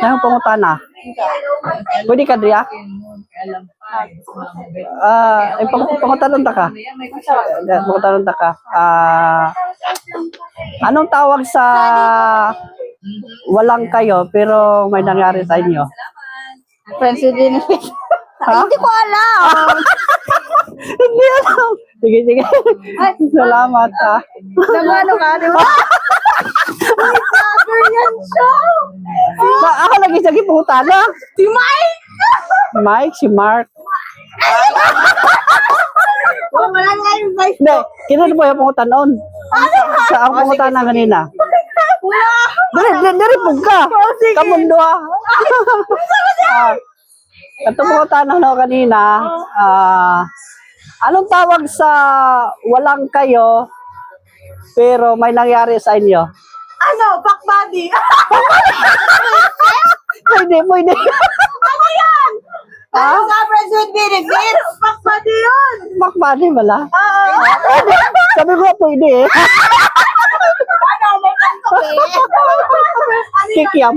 Nang pangutana. Pwede ka Dria? Ah, eh pang pangutanon ta ka. Pangutanon ta ka. Ah, anong tawag sa walang kayo pero may nangyari sa inyo? Friends with benefit. Ha? Hindi ko alam. Hindi alam. Sige, sige. Salamat ah. Nagano ka, di ba? Cover yan lagi sa giputana. Si Mike! Mike, si Mark. Oh, wala nga yung vice. Hindi, kinano po yung pangutanon. Sa ang pangutanan kanina. Wala. Dali, dali, dali po ka. Kamundo ah. ah. Ito tanong na kanina, ah, anong tawag sa walang kayo pero may nangyari sa inyo? Ano? Back body. Pwede, pwede. ano yan? Ha? Ano sa friends with benefits? Back body yun. Makbani wala. Oo. Pwede. Sabi ko, pwede eh. Ano? May kanto eh. Kikiam.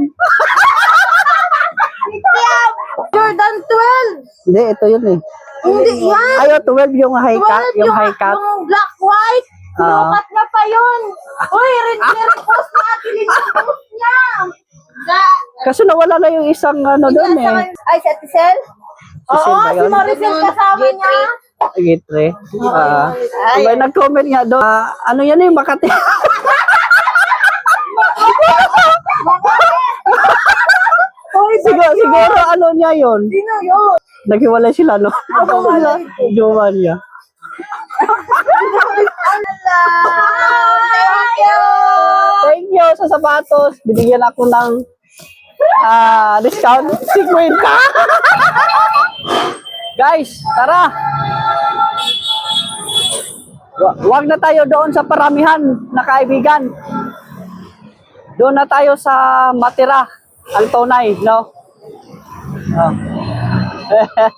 Yan. Jordan 12. Hindi, ito yun eh. Hindi yan. Ayo, 12 yung high cut. 12 Yung high cut. Yung black white. Ah. Lukat na pa yun. Uy, rin repost na atin yung post niya. Sa, Kasi nawala na yung isang ano doon eh. Ay, si Ate Sel? Si Sel Oo, ba si yun? Maricel kasama niya. Gitre. Ah, Ay. may nag-comment nga doon. ah, ano yan eh, Makati. Uy, siguro, siguro ano niya yun. Sino yun? Naghiwalay sila, no? Jowa. Jowa niya. Sa sapatos. Binigyan ako ng ah discount. 50. Guys, tara. Wa- Wag na tayo doon sa paramihan na kaibigan. Doon na tayo sa matira. Ang tunay, no? Oh.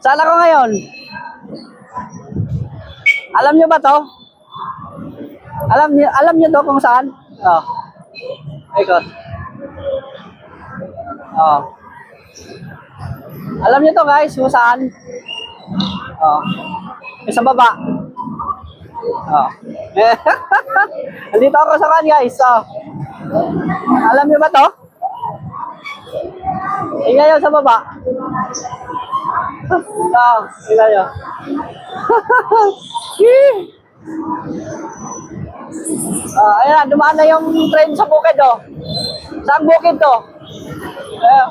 Saan ako ngayon? Alam niyo ba to? Alam niyo, alam niyo to kung saan? Oh. Ikot. Oh. Alam niyo to guys kung saan? Oh. Sa baba. Oh. Andito ako sa kan guys. Oh. Alam niyo ba to? Tingnan niyo sa baba. Oh, tingnan niyo. Ah, ayan, dumaan na yung train sa bukid, oh. Saan bukid to? Ayan.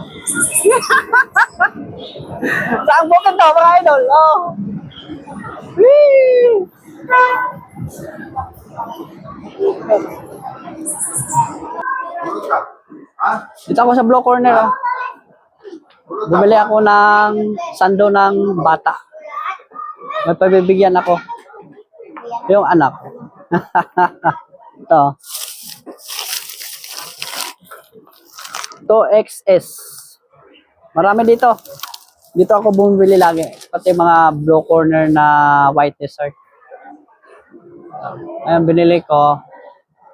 Saan bukid to, mga idol? Oh. Whee! Dito ako sa Blue Corner, oh. Bumili ako ng sando ng bata. May pabibigyan ako. Yung anak. Ito. 2XS. Marami dito. Dito ako bumibili lagi. Pati mga blue corner na white dessert. Ayan, binili ko.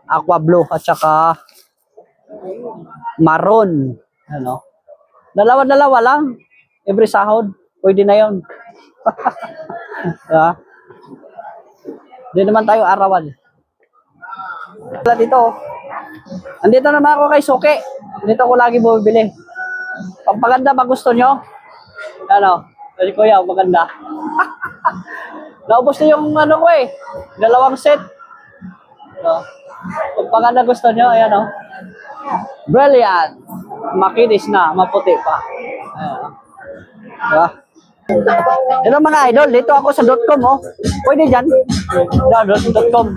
Aqua blue at saka maroon. Ano? Dalawa-dalawa lang. Every sahod. Pwede na yon. diba? Hindi naman tayo arawan. Wala dito. oh. Andito naman ako kay Suki. Dito ako lagi bumibili. Pampaganda ba gusto nyo? Ano? Kasi kuya, maganda. Naubos na yung ano ko eh. Dalawang set. No. Pampaganda gusto nyo, ayan o. Brilliant. Makinis na, maputi pa. Ayan. oh. Diba? Hello mga idol, dito ako sa .com oh. Pwede dyan. No, .com.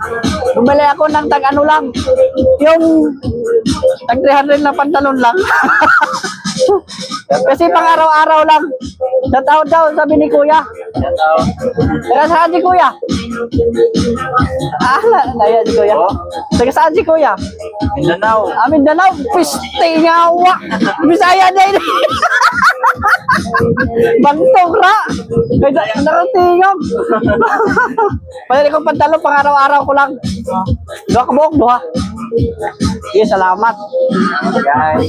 Bumili ako ng tag ano lang. Yung tag 300 na pantalon lang. Kasi pang araw-araw lang. Sa taon daw, sabi ni Kuya. Taga saan si Kuya? Ah, yan si Kuya. Taga saan si Kuya? Mindanao. Amin Danau, piste nga wa. Bisaya na ini. Bantog ra. Kaya naratingog. Pwede kong pantalon pang araw-araw ko lang. Dua ka buhok, duha. Sige, salamat. Guys.